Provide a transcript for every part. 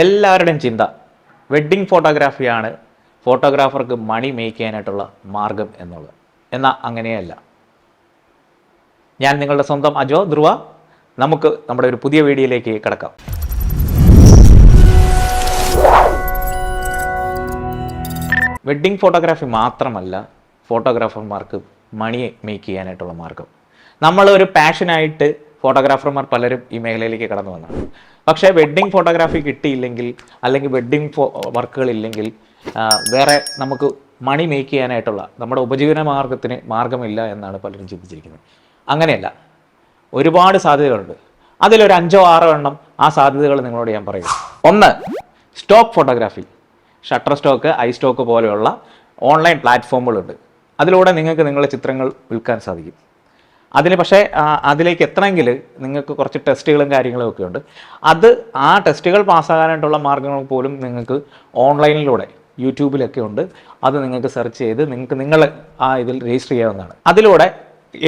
എല്ലാവരുടെയും ചിന്ത. വെഡ്ഡിംഗ് ഫോട്ടോഗ്രാഫിയാണ് ഫോട്ടോഗ്രാഫർക്ക് മണി മേക്ക് ചെയ്യാനായിട്ടുള്ള മാർഗം എന്നുള്ളത്. എന്നാൽ അങ്ങനെയല്ല. ഞാൻ നിങ്ങളുടെ സ്വന്തം അജോ ധ്രുവ. നമുക്ക് നമ്മുടെ ഒരു പുതിയ വീഡിയോയിലേക്ക് കിടക്കാം. വെഡ്ഡിംഗ് ഫോട്ടോഗ്രാഫി മാത്രമല്ല ഫോട്ടോഗ്രാഫർമാർക്ക് മണി മേക്ക് ചെയ്യാനായിട്ടുള്ള മാർഗം. നമ്മളൊരു പാഷനായിട്ട് ഫോട്ടോഗ്രാഫർമാർ പലരും ഈ മേഖലയിലേക്ക് കടന്നു വന്നതാണ്. പക്ഷേ വെഡ്ഡിങ് ഫോട്ടോഗ്രാഫി കിട്ടിയില്ലെങ്കിൽ അല്ലെങ്കിൽ വെഡ്ഡിങ് ഫോ വർക്കുകൾ ഇല്ലെങ്കിൽ വേറെ നമുക്ക് മണി മേക്ക് ചെയ്യാനായിട്ടുള്ള നമ്മുടെ ഉപജീവന മാർഗത്തിന് മാർഗമില്ല എന്നാണ് പലരും ചിന്തിച്ചിരിക്കുന്നത്. അങ്ങനെയല്ല. ഒരുപാട് സാധ്യതകളുണ്ട്. അതിലൊരു അഞ്ചോ ആറോ എണ്ണം ആ സാധ്യതകൾ നിങ്ങളോട് ഞാൻ പറയും ഒന്ന് stock photography Shutterstock iStock പോലെയുള്ള ഓൺലൈൻ പ്ലാറ്റ്ഫോമുകളുണ്ട് അതിലൂടെ നിങ്ങൾക്ക് നിങ്ങളുടെ ചിത്രങ്ങൾ വിൽക്കാൻ സാധിക്കും. അതിന് പക്ഷേ അതിലേക്ക് എത്തണമെങ്കിൽ നിങ്ങൾക്ക് കുറച്ച് ടെസ്റ്റുകളും കാര്യങ്ങളും ഒക്കെ ഉണ്ട്. അത് ആ ടെസ്റ്റുകൾ പാസ്സാകാനായിട്ടുള്ള മാർഗങ്ങൾ പോലും നിങ്ങൾക്ക് ഓൺലൈനിലൂടെ യൂട്യൂബിലൊക്കെ ഉണ്ട്. അത് നിങ്ങൾക്ക് സെർച്ച് ചെയ്ത് നിങ്ങൾക്ക് നിങ്ങൾ ആ ഇതിൽ രജിസ്റ്റർ ചെയ്യാവുന്നതാണ്. അതിലൂടെ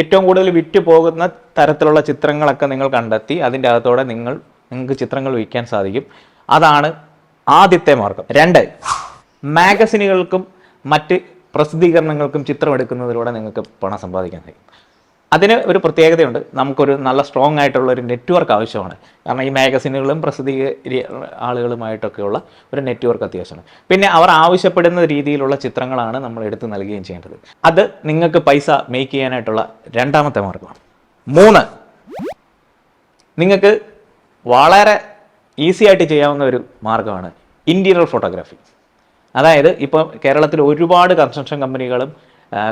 ഏറ്റവും കൂടുതൽ വിറ്റ് പോകുന്ന തരത്തിലുള്ള ചിത്രങ്ങളൊക്കെ നിങ്ങൾ കണ്ടെത്തി അതിന്റെ അകത്തോടെ നിങ്ങൾ നിങ്ങൾക്ക് ചിത്രങ്ങൾ വിൽക്കാൻ സാധിക്കും. അതാണ് ആദ്യത്തെ മാർഗം. രണ്ട് മാഗസിനുകൾക്കും മറ്റ് പ്രസിദ്ധീകരണങ്ങൾക്കും ചിത്രം എടുക്കുന്നതിലൂടെ നിങ്ങൾക്ക് പണം സമ്പാദിക്കാൻ കഴിയും. അതിന് ഒരു പ്രത്യേകതയുണ്ട്. നമുക്കൊരു നല്ല സ്ട്രോങ് ആയിട്ടുള്ള ഒരു നെറ്റ്വർക്ക് ആവശ്യമാണ്. കാരണം ഈ മാഗസിനുകളും പ്രസിദ്ധീകരി ആളുകളുമായിട്ടൊക്കെയുള്ള ഒരു നെറ്റ്വർക്ക് അത്യാവശ്യമാണ്. പിന്നെ അവർ ആവശ്യപ്പെടുന്ന രീതിയിലുള്ള ചിത്രങ്ങളാണ് നമ്മൾ എടുത്ത് നൽകുകയും ചെയ്യേണ്ടത്. അത് നിങ്ങൾക്ക് പൈസ മേക്ക് ചെയ്യാനായിട്ടുള്ള രണ്ടാമത്തെ മാർഗമാണ്. മൂന്ന് നിങ്ങൾക്ക് വളരെ ഈസി ആയിട്ട് ചെയ്യാവുന്ന ഒരു മാർഗമാണ് ഇന്റീരിയർ ഫോട്ടോഗ്രാഫി അതായത് ഇപ്പോൾ കേരളത്തിൽ ഒരുപാട് കൺസ്ട്രക്ഷൻ കമ്പനികളും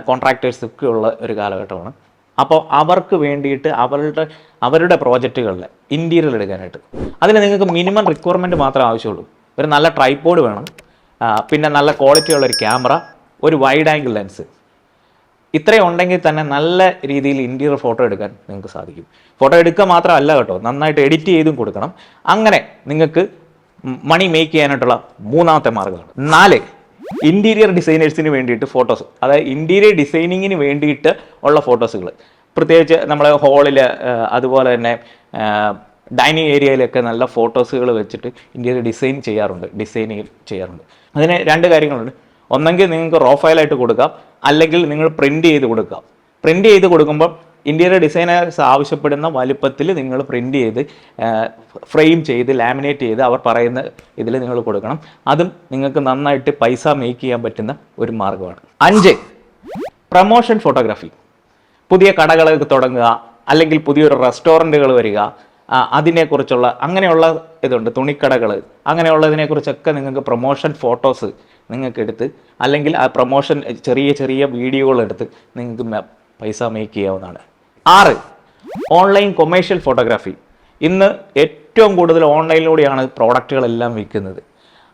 കോൺട്രാക്ടേഴ്സൊക്കെ ഉള്ള ഒരു കാലഘട്ടമാണ്. അപ്പോൾ അവർക്ക് വേണ്ടിയിട്ട് അവരുടെ അവരുടെ പ്രോജക്റ്റുകളിൽ ഇന്റീരിയർ എടുക്കാനായിട്ട്. അതിന് നിങ്ങൾക്ക് മിനിമം റിക്വയർമെന്റ് മാത്രമേ ആവശ്യമുള്ളൂ. ഒരു നല്ല ട്രൈപ്പോഡ് വേണം. പിന്നെ നല്ല ക്വാളിറ്റിയുള്ള ഒരു ക്യാമറ ഒരു വൈഡ് ആംഗിൾ ലെൻസ് ഇത്രയും ഉണ്ടെങ്കിൽ തന്നെ നല്ല രീതിയിൽ ഇന്റീരിയർ ഫോട്ടോ എടുക്കാൻ നിങ്ങൾക്ക് സാധിക്കും. ഫോട്ടോ എടുക്കുക മാത്രമല്ല കേട്ടോ നന്നായിട്ട് എഡിറ്റ് ചെയ്തും കൊടുക്കണം. അങ്ങനെ നിങ്ങൾക്ക് മണി മേക്ക് ചെയ്യാനായിട്ടുള്ള മൂന്നാമത്തെ മാർഗമാണ് നാല് ഇന്റീരിയർ ഡിസൈനേഴ്സിന് വേണ്ടിയിട്ട് ഫോട്ടോസ് അതായത് ഇന്റീരിയർ ഡിസൈനിങ്ങിന് വേണ്ടിയിട്ട് ഉള്ള ഫോട്ടോസുകൾ പ്രത്യേകിച്ച് നമ്മളെ ഹോളിൽ അതുപോലെ തന്നെ ഡൈനിങ് ഏരിയയിലൊക്കെ നല്ല ഫോട്ടോസുകൾ വെച്ചിട്ട് ഇന്റീരിയർ ഡിസൈൻ ചെയ്യാറുണ്ട് ഡിസൈനിങ് ചെയ്യാറുണ്ട്. അതിന് രണ്ട് കാര്യങ്ങളുണ്ട്. ഒന്നെങ്കിൽ നിങ്ങൾക്ക് റോ ഫയലായിട്ട് കൊടുക്കാം. അല്ലെങ്കിൽ നിങ്ങൾ പ്രിന്റ് ചെയ്ത് കൊടുക്കാം. പ്രിന്റ് ചെയ്ത് കൊടുക്കുമ്പോൾ ഇന്റീരിയർ ഡിസൈനേഴ്സ് ആവശ്യപ്പെടുന്ന വലുപ്പത്തിൽ നിങ്ങൾ പ്രിന്റ് ചെയ്ത് ഫ്രെയിം ചെയ്ത് ലാമിനേറ്റ് ചെയ്ത് അവർ പറയുന്ന ഇതിൽ നിങ്ങൾ കൊടുക്കണം. അതും നിങ്ങൾക്ക് നന്നായിട്ട് പൈസ മേക്ക് ചെയ്യാൻ പറ്റുന്ന ഒരു മാർഗമാണ്. അഞ്ച് പ്രമോഷൻ ഫോട്ടോഗ്രാഫി പുതിയ കടകളൊക്കെ തുടങ്ങുക അല്ലെങ്കിൽ പുതിയൊരു റെസ്റ്റോറന്റുകൾ വരിക അതിനെക്കുറിച്ചുള്ള അങ്ങനെയുള്ള ഇതുണ്ട് തുണിക്കടകൾ. അങ്ങനെയുള്ളതിനെക്കുറിച്ചൊക്കെ നിങ്ങൾക്ക് പ്രൊമോഷൻ ഫോട്ടോസ് നിങ്ങൾക്ക് എടുത്ത് അല്ലെങ്കിൽ ആ പ്രൊമോഷൻ ചെറിയ ചെറിയ വീഡിയോകൾ എടുത്ത് നിങ്ങൾക്ക് പൈസ മേക്ക് ചെയ്യാവുന്നതാണ്. ആറ്. Online commercial photography. ഇന്ന് ഏറ്റവും കൂടുതൽ ഓൺലൈനിലൂടെയാണ് പ്രോഡക്റ്റുകളെല്ലാം വിൽക്കുന്നത്.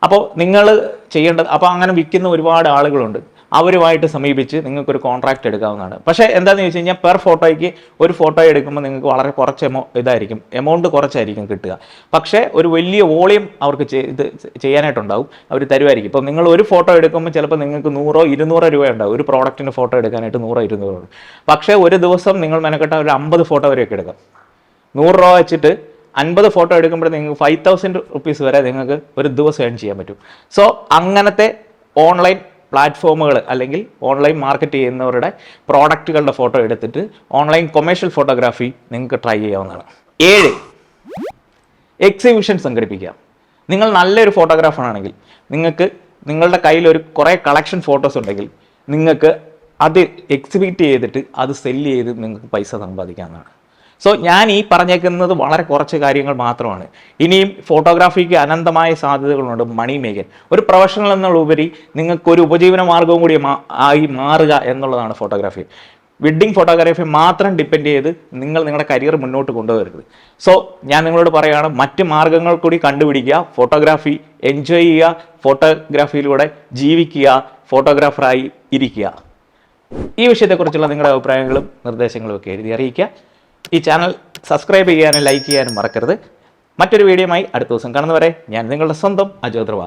അപ്പോൾ നിങ്ങൾ ചെയ്യേണ്ടത് അപ്പോൾ അങ്ങനെ വിൽക്കുന്ന ഒരുപാട് ആളുകളുണ്ട്. അവരുമായിട്ട് സമീപിച്ച് നിങ്ങൾക്കൊരു കോൺട്രാക്ട് എടുക്കാവുന്നതാണ്. പക്ഷേ എന്താണെന്ന് ചോദിച്ചു കഴിഞ്ഞാൽ പെർ ഫോട്ടോയ്ക്ക് ഒരു ഫോട്ടോ എടുക്കുമ്പോൾ നിങ്ങൾക്ക് വളരെ കുറച്ച് എമൗ ഇതായിരിക്കും. എമൗണ്ട് കുറച്ചായിരിക്കും കിട്ടുക. പക്ഷേ ഒരു വലിയ വോളിയം അവർക്ക് ഇത് ചെയ്യാനായിട്ടുണ്ടാവും. അവർ തരുമായിരിക്കും. ഇപ്പം നിങ്ങൾ ഒരു ഫോട്ടോ എടുക്കുമ്പോൾ ചിലപ്പോൾ നിങ്ങൾക്ക് നൂറോ ഇരുന്നൂറോ രൂപ ഉണ്ടാവും ഒരു പ്രോഡക്റ്റിന് ഫോട്ടോ എടുക്കാനായിട്ട് നൂറോ ഇരുന്നൂറോ. പക്ഷേ ഒരു ദിവസം നിങ്ങൾ മെനക്കെട്ട ഒരു അമ്പത് ഫോട്ടോ വരെയൊക്കെ എടുക്കാം. നൂറ് രൂപ വെച്ചിട്ട് അൻപത് ഫോട്ടോ എടുക്കുമ്പോൾ നിങ്ങൾക്ക് ഫൈവ് തൗസൻഡ് റുപ്പീസ് വരെ നിങ്ങൾക്ക് ഒരു ദിവസം ഏൺ ചെയ്യാൻ പറ്റും. സോ അങ്ങനത്തെ ഓൺലൈൻ പ്ലാറ്റ്ഫോമുകൾ അല്ലെങ്കിൽ ഓൺലൈൻ മാർക്കറ്റ് ചെയ്യുന്നവരുടെ പ്രോഡക്റ്റുകളുടെ ഫോട്ടോ എടുത്തിട്ട് ഓൺലൈൻ കൊമേഴ്ഷ്യൽ ഫോട്ടോഗ്രാഫി നിങ്ങൾക്ക് ട്രൈ ചെയ്യാവുന്നതാണ്. ഏഴ് എക്സിബിഷൻ സംഘടിപ്പിക്കുക. നിങ്ങൾ നല്ലൊരു ഫോട്ടോഗ്രാഫർ ആണെങ്കിൽ നിങ്ങൾക്ക് നിങ്ങളുടെ കയ്യിൽ ഒരു കുറേ കളക്ഷൻ ഫോട്ടോസ് ഉണ്ടെങ്കിൽ നിങ്ങൾക്ക് അത് എക്സിബിറ്റ് ചെയ്തിട്ട് അത് സെല്ല് ചെയ്ത് നിങ്ങൾക്ക് പൈസ സമ്പാദിക്കാവുന്നതാണ്. സോ ഞാൻ ഈ പറഞ്ഞേക്കുന്നത് വളരെ കുറച്ച് കാര്യങ്ങൾ മാത്രമാണ്. ഇനിയും ഫോട്ടോഗ്രാഫിക്ക് അനന്തമായ സാധ്യതകളുണ്ട് മണി മേക്കൻ ഒരു പ്രൊഫഷണൽ എന്നുള്ള ഉപരി നിങ്ങൾക്ക് ഒരു ഉപജീവന മാർഗവും കൂടി ആയി മാറുക എന്നുള്ളതാണ് ഫോട്ടോഗ്രാഫി. വെഡ്ഡിങ് ഫോട്ടോഗ്രാഫി മാത്രം ഡിപ്പെൻഡ് ചെയ്ത് നിങ്ങൾ നിങ്ങളുടെ കരിയർ മുന്നോട്ട് കൊണ്ടുവരരുത്. സോ ഞാൻ നിങ്ങളോട് പറയുകയാണ് മറ്റ് മാർഗങ്ങൾ കൂടി കണ്ടുപിടിക്കുക ഫോട്ടോഗ്രാഫി എൻജോയ് ചെയ്യുക ഫോട്ടോഗ്രാഫിയിലൂടെ ജീവിക്കുക ഫോട്ടോഗ്രാഫറായി ഇരിക്കുക. ഈ വിഷയത്തെക്കുറിച്ചുള്ള നിങ്ങളുടെ അഭിപ്രായങ്ങളും നിർദ്ദേശങ്ങളും ഒക്കെ എഴുതി അറിയിക്കുക. ഈ ചാനൽ സബ്സ്ക്രൈബ് ചെയ്യാനും ലൈക്ക് ചെയ്യാനും മറക്കരുത്. മറ്റൊരു വീഡിയോയുമായി അടുത്ത ദിവസം കാണുന്നവരെ ഞാൻ നിങ്ങളുടെ സ്വന്തം അജോദ്രവ